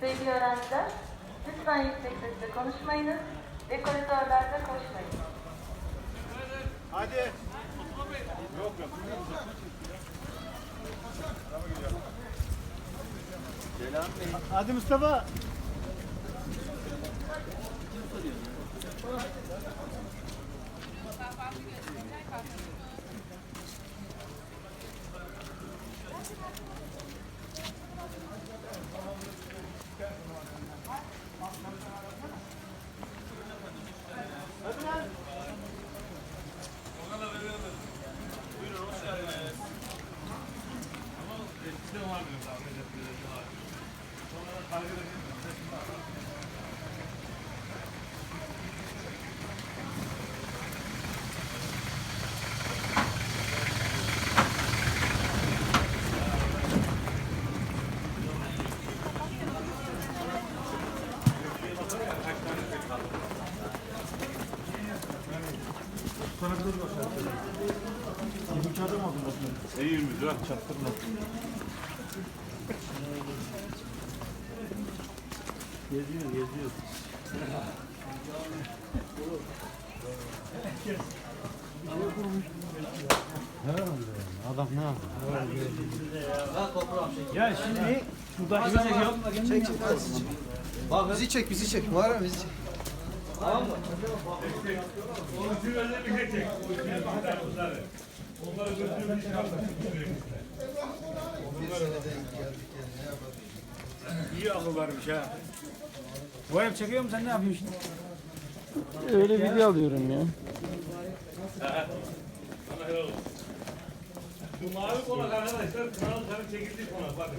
Sevgili öğrenciler, lütfen yüksek sesle konuşmayınız ve koridorlarda koşmayın. Hadi. Hadi Mustafa. Eğilmiş ha çaktırma. Geziyor, geziyor. Adam ne yapıyor? Ya şimdi şurada? Çek çek sizi çek. Bak bizi çek bizi çek. Muharrem bizi çek. İyi akıl varmış ha. Bu ev çekiyor mu sen ne yapıyorsun? Öyle video alıyorum ya. Şu mavi konak arkadaşlar Kınalı Karı çekildiği konak bakın.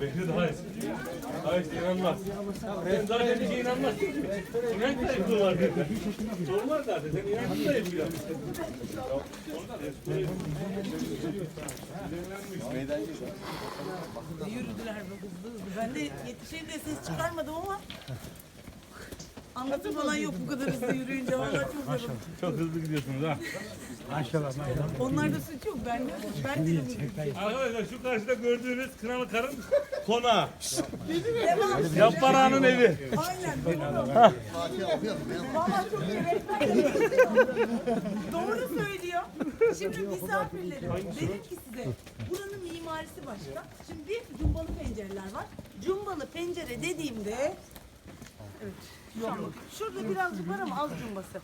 Bekri daha eski. Daha eski inanmaz. Sen zaten bir şey inanmazsın ki. İnanç da yapıyorlar dedi. Sormaz zaten. Sen inancın da yapıyor. Yürüdüler hızlı hızlı. Ben de yetişeyim diye ses çıkarmadım ama anlatım falan yok bu kadar hızlı yürüyünce. Vallahi çok. Çok hızlı gidiyorsunuz ha. Maşallah maşallah. Onlarda suç yok. Ben de ben de Arkadaşlar şu karşıda gördüğünüz Kınalı Karın konağı. Devam. Yapparağının evi. Aynen. Valla çok yürekten. Doğru söylüyor. Şimdi misafirlerim dedim ki size buranın mimarisi başka. Şimdi bir cumbalı pencereler var. Cumbalı pencere dediğimde Evet. Şu, şurada birazcık var ama az cumbası.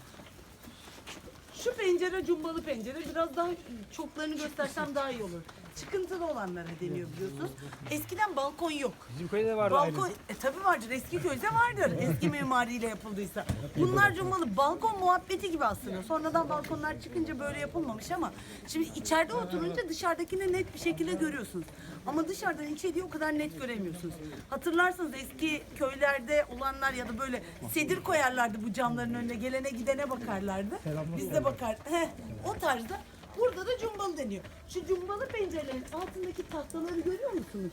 Şu pencere cumbalı pencere. Biraz daha çoklarını göstersem daha iyi olur. Çıkıntılı olanlara deniyor biliyorsunuz. Eskiden balkon yok. Bizim köyde vardı Balkon, e tabi vardır. Eski köyde vardır. Eski mimariyle yapıldıysa. Bunlar cumbalı. Balkon muhabbeti gibi aslında. Sonradan balkonlar çıkınca böyle yapılmamış ama şimdi içeride oturunca dışarıdakini net bir şekilde görüyorsunuz. Ama dışarıdan içeriği o kadar net göremiyorsunuz. Hatırlarsanız eski köylerde olanlar ya da böyle sedir koyarlardı bu camların önüne. Gelene gidene bakarlardı. Biz de bakar. Heh, o tarzda Burada da cumbalı deniyor. Şu cumbalı pencerelerin altındaki tahtaları görüyor musunuz?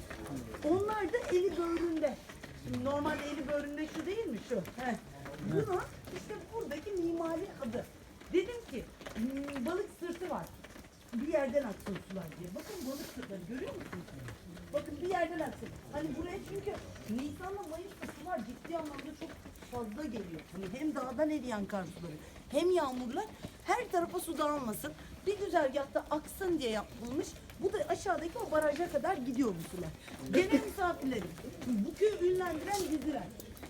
Onlar da eli böğründe. Şimdi normalde eli böğründe şu değil mi şu? Heh. Buna işte buradaki mimari adı. Dedim ki hmm, balık sırtı var. Bir yerden aksın sular diye. Bakın balık sırtları görüyor musunuz? Bakın bir yerden aksın. Hani buraya çünkü Nisan'la Mayıs'ta sular ciddi anlamda çok fazla geliyor. Hani hem dağdan eriyen kar suları hem yağmurlar her tarafa su dağılmasın. Bir güzergahta aksın diye yapılmış. Bu da aşağıdaki o baraja kadar gidiyor bu sular. Gene misafirlerim. Bu köyü ünlendiren diziler.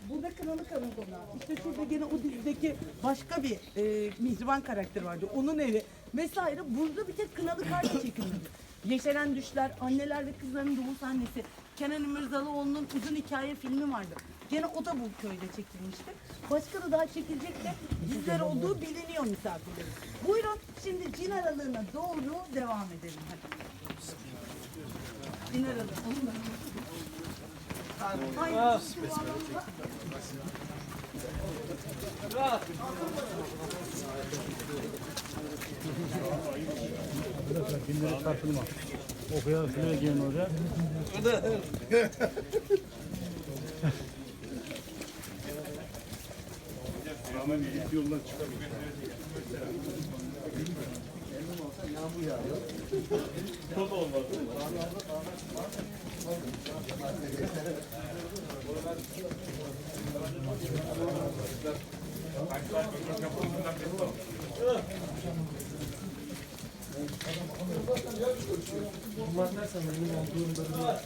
Burada Kınalı Karın Konağı. İşte şurada gene o dizideki başka bir e, mihriban karakter vardı. Onun evi vesaire. Burada bir tek Kınalı Kar da çekilmedi. Yeşeren Düşler, Anneler ve Kızların Doğum Sahnesi. Kenan İmirzalıoğlu'nun uzun hikaye filmi vardı. Gene o da bu köyde çekilmişti. Başka da daha çekilecek de bizler olduğu biliniyor misafirlerin. Buyurun şimdi cin aralığına doğru devam edelim hadi. Cin aralığı. Hayır. Günleri tartılma. Okuya şuraya girin oraya. Hemen gidip yoldan çıkamıyor. Yağmur yağıyor. Çok olmadı. Arkadaşlar kapısından bir Bunlar ne sanırım olduğunda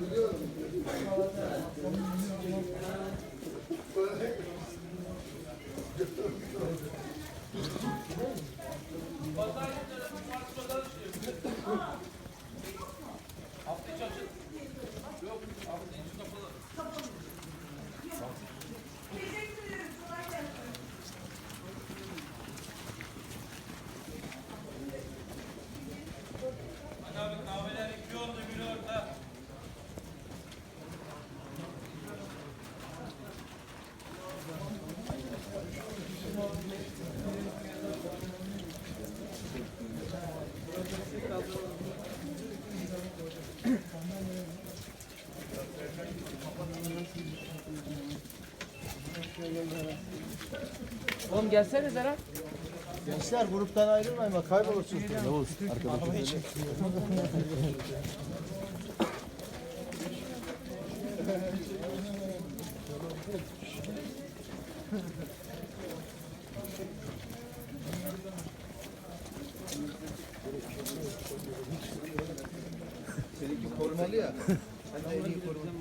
biliyorum. Oğlum gelsene Zeren. Gençler gruptan ayrılmayın bak kaybolursunuz. Yavuz arkadaşım. Seninki korumalı ya. De en iyi korumalı.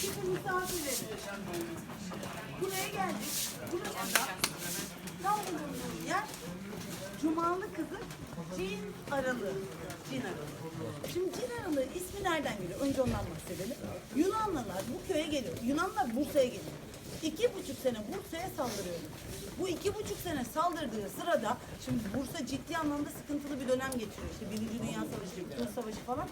Şimdi misafirlerim. Buraya geldik. Burası da tam yer Cumalı kızın cin aralığı. Cin aralığı. Şimdi cin aralığı ismi nereden geliyor? Önce ondan bahsedelim. Yunanlılar Bursa'ya geliyor. İki buçuk sene Bursa'ya saldırıyor. Bu iki buçuk sene saldırdığı sırada şimdi Bursa ciddi anlamda sıkıntılı bir dönem geçiriyor. İşte Birinci Dünya Savaşı, Kurtuluş Savaşı falan.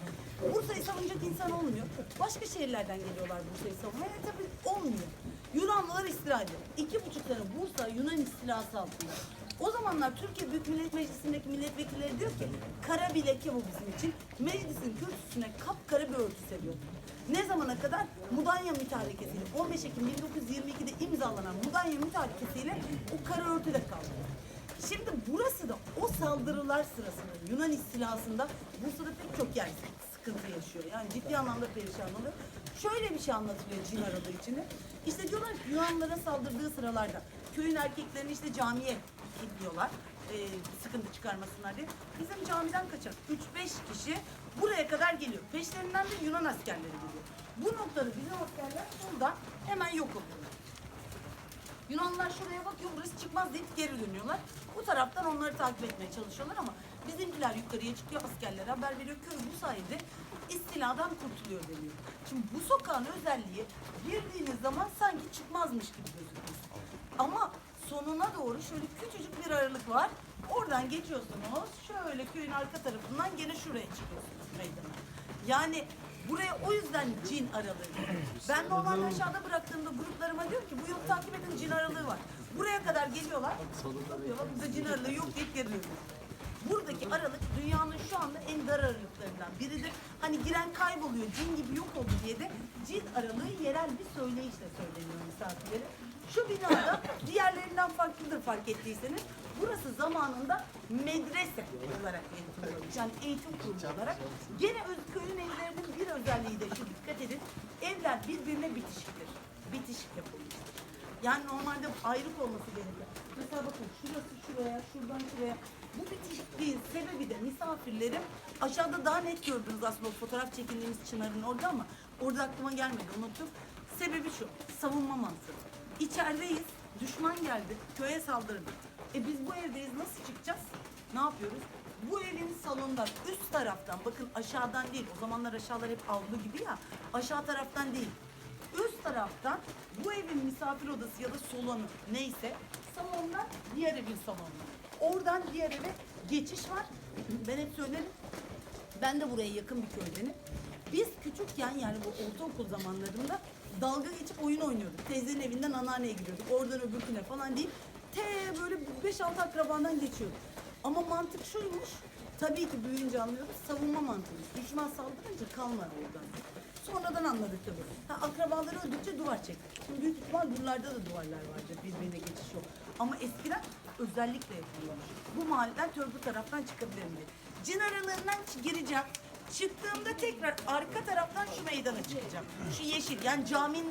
Bursa'yı savunacak insan olmuyor. Başka şehirlerden geliyorlar Bursa'yı savunmaya. E tabii olmuyor. Yunanlılar istila ediyor. İki buçuk sene Bursa Yunan istilası altında. O zamanlar Türkiye Büyük Millet Meclisi'ndeki milletvekilleri diyor ki kara bir leke bu bizim için. Meclisin kürsüsüne kapkara bir örtü seriyor. Ne zamana kadar? Mudanya mütarekesiyle 15 Ekim 1922'de imzalanan Mudanya mütarekesiyle o kara örtüde kaldı. Şimdi burası da o saldırılar sırasında Yunan istilasında Bursa'da pek çok yer sıkıntı yaşıyor. Yani ciddi anlamda perişan oluyor. Şöyle bir şey anlatılıyor cin aradığı içinde. İşte diyorlar ki Yunanlılara saldırdığı sıralarda köyün erkeklerini işte camiye kilitliyorlar. e, sıkıntı çıkarmasınlar diye. Bizim camiden kaçan 3-5 kişi buraya kadar geliyor. Peşlerinden de Yunan askerleri geliyor. Bu noktada bizim askerler buradan hemen yok oluyorlar. Yunanlılar şuraya bakıyor burası çıkmaz deyip geri dönüyorlar. Bu taraftan onları takip etmeye çalışıyorlar ama bizimkiler yukarıya çıkıyor askerlere haber veriyor. Köy bu sayede istiladan kurtuluyor deniyor. Şimdi bu sokağın özelliği girdiğiniz zaman sanki çıkmazmış gibi gözüküyor. Ama sonuna doğru şöyle küçücük bir aralık var. Oradan geçiyorsunuz. Şöyle köyün arka tarafından gene şuraya çıkıyorsunuz meydana. Yani buraya o yüzden cin aralığı. Ben normalde aşağıda bıraktığımda gruplarıma diyorum ki bu yolu takip edin cin aralığı var. Buraya kadar geliyorlar. Bakıyorlar burada cin aralığı yok deyip geri dönüyorlar. Buradaki aralık dünyanın şu anda en dar aralıklarından biridir. Hani giren kayboluyor, cin gibi yok oldu diye de cin aralığı yerel bir söyleyişle söyleniyor misafirlere. Şu binada farklıdır fark ettiyseniz. Burası zamanında medrese olarak eğitiliyormuş. Yani eğitim kurumu olarak. Gene Özköy'ün evlerinin bir özelliği de şu dikkat edin. Evler birbirine bitişiktir. Bitişik yapılmıştır. Yani normalde ayrık olması gerekiyor. Mesela bakın şurası şuraya, şuradan şuraya. Bu bitişikliğin sebebi de misafirlerim aşağıda daha net gördünüz aslında o fotoğraf çekindiğimiz Çınar'ın orada ama orada aklıma gelmedi unuttum. Sebebi şu, savunma mantığı. İçerideyiz, düşman geldi, köye saldırdı. E biz bu evdeyiz, nasıl çıkacağız? Ne yapıyoruz? Bu evin salondan, üst taraftan, bakın aşağıdan değil, o zamanlar aşağılar hep avlu gibi ya, aşağı taraftan değil, üst taraftan bu evin misafir odası ya da salonu neyse salondan diğer evin salonuna. Oradan diğer eve geçiş var. Ben hep söylerim. Ben de buraya yakın bir köydenim. Biz küçükken yani bu ortaokul zamanlarında dalga geçip oyun oynuyorduk. Teyzenin evinden anneanneye gidiyorduk. Oradan öbürküne falan değil. Te böyle 5-6 akrabadan geçiyorduk. Ama mantık şuymuş. Tabii ki büyüyünce anlıyoruz. Savunma mantığıymış. Düşman saldırınca kalmadı oradan. Sonradan anladık tabii. Ha, akrabaları öldükçe duvar çektik. Şimdi büyük ihtimal buralarda da duvarlar vardır. Birbirine geçiş yok. Ama eskiden özellikle yapılıyormuş. Bu mahalleden törpü taraftan çıkabilirim diye. Cin aralığından gireceğim. Çıktığımda tekrar arka taraftan şu meydana çıkacağım. Şu yeşil yani caminin